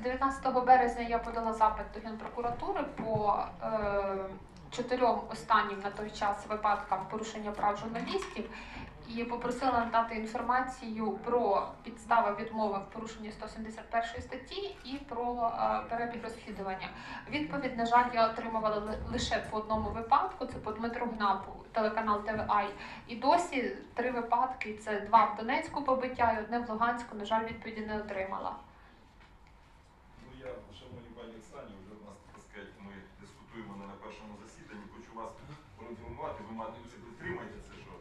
19 березня я подала запит до Генпрокуратури по е, чотирьом останнім на той час випадкам порушення прав журналістів і попросила надати інформацію про підстави відмови в порушенні 171 статті і про е, перебіг розслідування. Відповідь, на жаль, я отримувала лише по одному випадку. Це по Дмитру Гнапу, телеканал ТВА. І досі три випадки: це два в Донецьку побиття і одне в Луганську. На жаль, відповіді не отримала. Ну я, шановні пані Оксані, вже у нас, так сказати, ми дискутуємо не на першому засіданні. Хочу вас проінформувати, ви підтримаєте це що.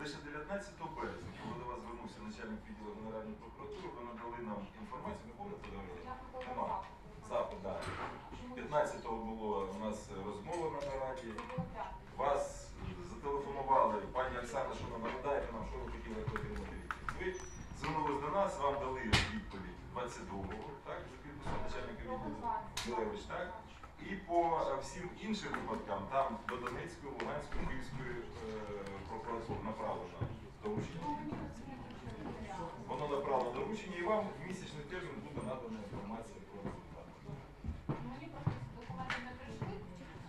Лише 19 березня, коли до вас звернувся начальник відділу Генеральної прокуратури, ви надали нам інформацію, не помните, Давиде? Нема. Запит, так. 15-го було у нас розмова на нараді. Вас зателефонували, пані Оксана, що ви нагадаєте нам, що ви хотіли отримати відповідь. Ви звернулись до нас, вам дали відповідь 22-го, так, за підписом начальника відділу Білевич, так? І по е, всім іншим випадкам, там до Донецької, Луганської, Київської е, прокуратури направлено доручення. Воно направлено доручення і вам в місячний термін буде надана інформація про результати. Мені просто документи не прийшли.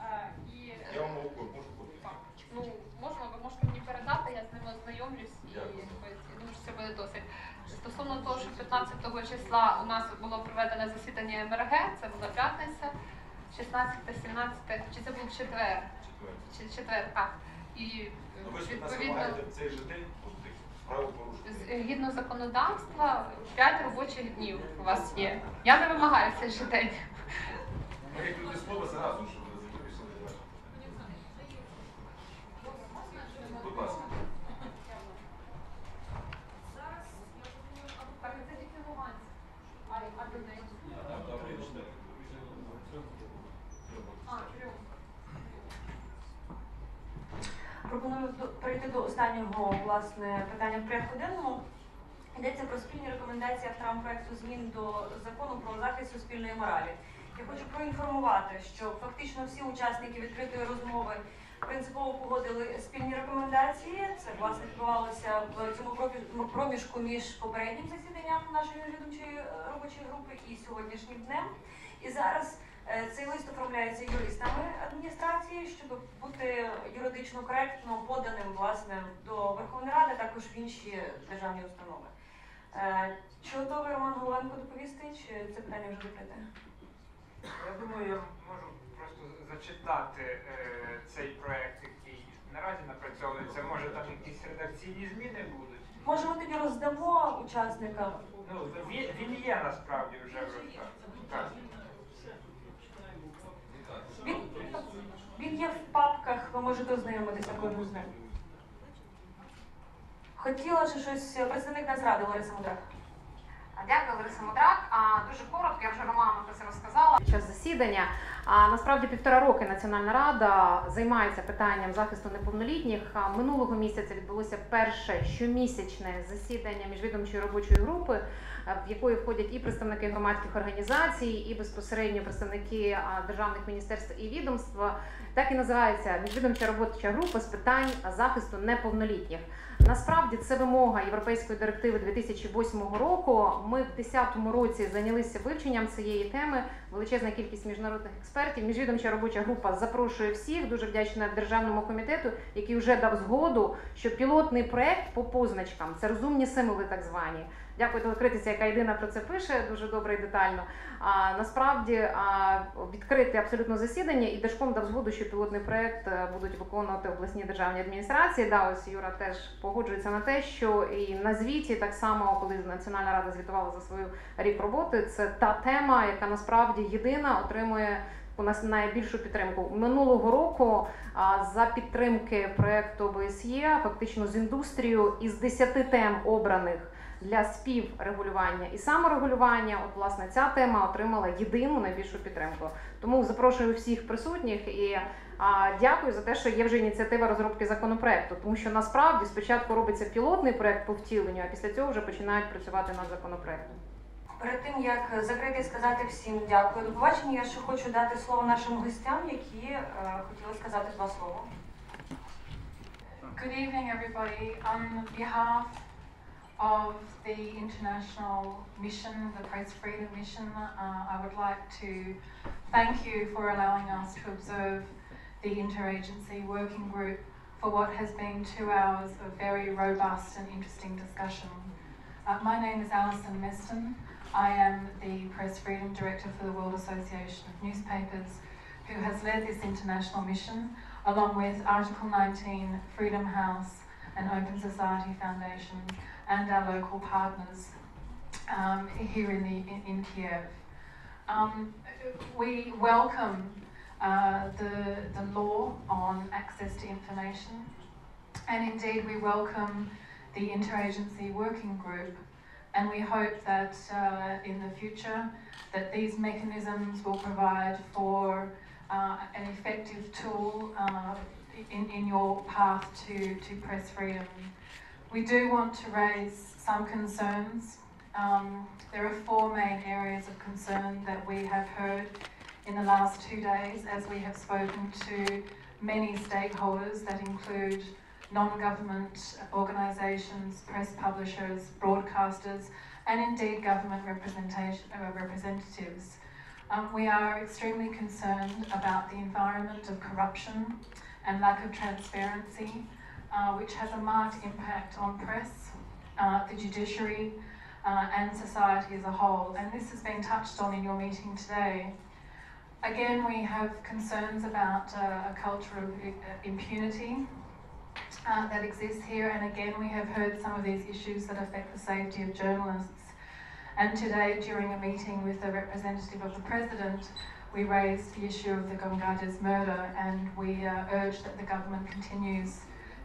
е, І Я вам можу так, ну можна, ви можете мені передати, я з ними ознайомлюсь і я думаю, що це буде досить. Стосовно того, що 15 числа у нас було проведене засідання МРГ, це була п'ятниця, 16, 17, чи це був четвер? Четвер. Чи четвер, так. І Ну, ви ж нас відповідно. вимагаєте в цей же день тих. Згідно законодавства, 5 робочих днів у вас є. Я не вимагаю в цей же день. Ми як люди слова зразу, щоб ви вирішили ваше питання. Будь ласка. Так, це тільки Луганськ. А, а Донецьк? Там, там вирішили. А, трьох. Пропоную до- перейти до останнього власне питання в порядку денному. Йдеться про спільні рекомендації авторам проекту змін до закону про захист суспільної моралі. Я хочу проінформувати, що фактично всі учасники відкритої розмови принципово погодили спільні рекомендації. Це власне відбувалося в цьому промі- проміжку між попереднім засіданням нашої відомчої е, робочої групи і сьогоднішнім днем. І зараз Цей лист оформляється юристами адміністрації, щоб бути юридично коректно поданим власне до Верховної Ради, також в інші державні установи. Е, Чи готовий Роман Головенко доповісти, чи це питання вже закрите? Я думаю, я можу просто зачитати е, цей проект, який наразі напрацьовується. Може там якісь редакційні зміни будуть. Може, ми тоді роздамо учасникам? Ну, він, він є насправді вже в руках. Так. Він, він є в можете ознайомитися кожен з ним. Хотіла ще щось е, представник Нацради Лариса Мудрак. Дякую, Лариса Мудрак. Дуже коротко, я вже Роману про це розказала. під час засідання. А насправді півтора роки Національна рада займається питанням захисту неповнолітніх. Минулого місяця відбулося перше щомісячне засідання міжвідомчої робочої групи, в якої входять і представники громадських організацій, і безпосередньо представники державних міністерств і відомств. Так і називається міжвідомча робоча група з питань захисту неповнолітніх. Насправді це вимога Європейської директиви 2008 року. Ми в 2010 році зайнялися вивченням цієї теми. Величезна кількість міжнародних експертів. Міжвідомча робоча група запрошує всіх. Дуже вдячна державному комітету, який вже дав згоду, що пілотний проект по позначкам це розумні символи, так звані. Дякую телекритиці, яка єдина про це пише дуже добре і детально. А насправді а, відкрите абсолютно засідання, і Держком дав згоду, що пілотний проект е, будуть виконувати обласні державні адміністрації. Да, ось Юра теж погоджується на те, що і на звіті, так само, коли Національна рада звітувала за свою рік роботи, це та тема, яка насправді єдина отримує. У нас найбільшу підтримку минулого року а, за підтримки проекту ОБСЄ, фактично з індустрією із 10 тем обраних для співрегулювання і саморегулювання. От власне ця тема отримала єдину найбільшу підтримку. Тому запрошую всіх присутніх і а, дякую за те, що є вже ініціатива розробки законопроекту, тому що насправді спочатку робиться пілотний проект по втіленню, а після цього вже починають працювати над законопроектом. Перед тим як закрити і сказати всім дякую до побачення, я ще хочу дати слово нашим гостям, які е, хотіли сказати два слова. Good evening, everybody. On behalf of the international mission, the Press Freedom Mission, uh, I would like to thank you for allowing us to observe the interagency working group for what has been two hours of very robust and interesting discussion. Uh, my name is Alison Meston. I am the Press Freedom Director for the World Association of Newspapers, who has led this international mission, along with Article 19, Freedom House, and Open Society Foundation, and our local partners um, here in, the, in, in Kiev. Um, we welcome uh, the, the law on access to information, and indeed we welcome the interagency working group, and we hope that uh, in the future that these mechanisms will provide for uh, an effective tool uh, in, in your path to, to press freedom. We do want to raise some concerns. Um, there are four main areas of concern that we have heard in the last two days as we have spoken to many stakeholders that include non-government organisations, press publishers, broadcasters, and indeed government representation, uh, representatives. Um, we are extremely concerned about the environment of corruption and lack of transparency, uh, which has a marked impact on press, uh, the judiciary, uh, and society as a whole. And this has been touched on in your meeting today. Again, we have concerns about uh, a culture of uh, impunity that exists here, and again, we have heard some of these issues that affect the safety of journalists. And today, during a meeting with a representative of the president, we raised the issue of the Gongada's murder, and we uh, urge that the government continues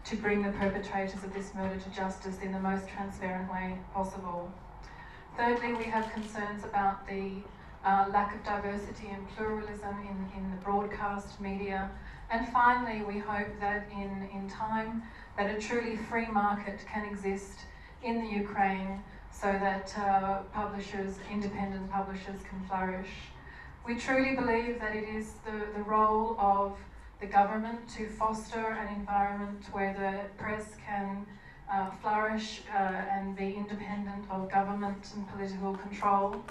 to bring the perpetrators of this murder to justice in the most transparent way possible. Thirdly, we have concerns about the uh, lack of diversity and pluralism in, in the broadcast media. And finally, we hope that in, in time that a truly free market can exist in the Ukraine so that uh, publishers, independent publishers can flourish. We truly believe that it is the, the role of the government to foster an environment where the press can uh, flourish uh, and be independent of government and political control.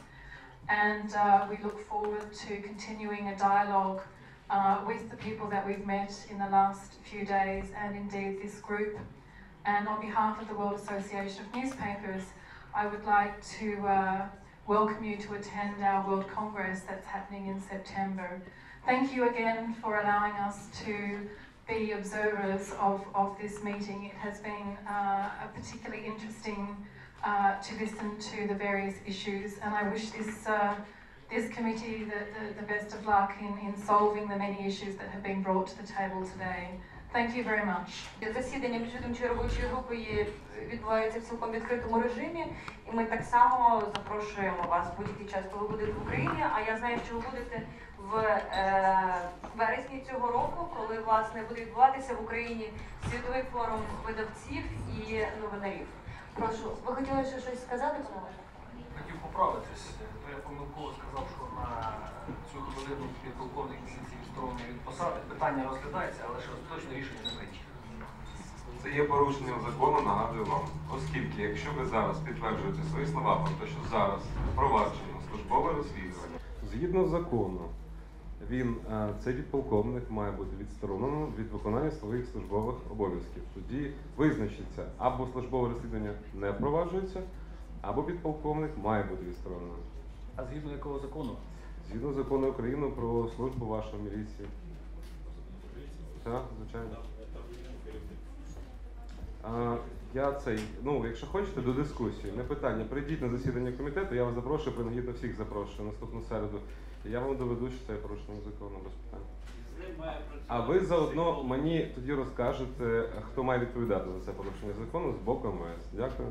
And uh, we look forward to continuing a dialogue uh, with the people that we've met in the last few days and indeed this group. And on behalf of the World Association of Newspapers, I would like to uh, welcome you to attend our World Congress that's happening in September. Thank you again for allowing us to be observers of, of this meeting. It has been uh, particularly interesting uh, to listen to the various issues, and I wish this uh, this committee the, the, the best of luck in, in solving the many issues that have been brought to the table today. Thank you very much. Засідання міжвідомчої робочої групи відбувається в цілком відкритому режимі, і ми так само запрошуємо вас будь-який час, коли будете в Україні. А я знаю, що ви будете в е, вересні цього року, коли власне буде відбуватися в Україні світовий форум видавців і новинарів. Прошу, ви хотіли ще щось сказати? Хотів поправитись, то я помилково сказав, що на хвилину підполковник місяці відсторонений від посади. Питання розглядається, але ще точно рішення не прийнято. Це є порушенням закону, нагадую вам. Оскільки, якщо ви зараз підтверджуєте свої слова про те, що зараз впроваджено службове розслідування, Згідно закону, він, е, цей підполковник, має бути відсторонено від виконання своїх службових обов'язків. Тоді визначиться, або службове розслідування не впроваджується, або підполковник має бути відсторонений. А згідно якого закону? Згідно закону України про службу вашої міліції. Так, звичайно. А, я цей, ну, якщо хочете до дискусії, не питання, прийдіть на засідання комітету, я вас запрошую, принагідно всіх запрошую наступну середу. Я вам доведу, що це є порушення закону без питань. А ви заодно мені тоді розкажете, хто має відповідати за це порушення закону з боку МС. Дякую.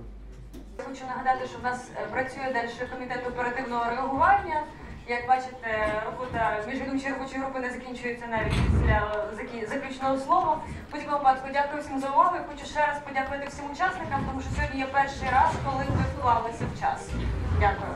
Хочу нагадати, що в нас е, працює далі комітет оперативного реагування. Як бачите, робота міжвідомчої робочої групи не закінчується навіть після закі- заключного слова. В будь-якому випадку дякую всім за увагу. Хочу ще раз подякувати всім учасникам, тому що сьогодні є перший раз, коли ви вклалися в час. Дякую.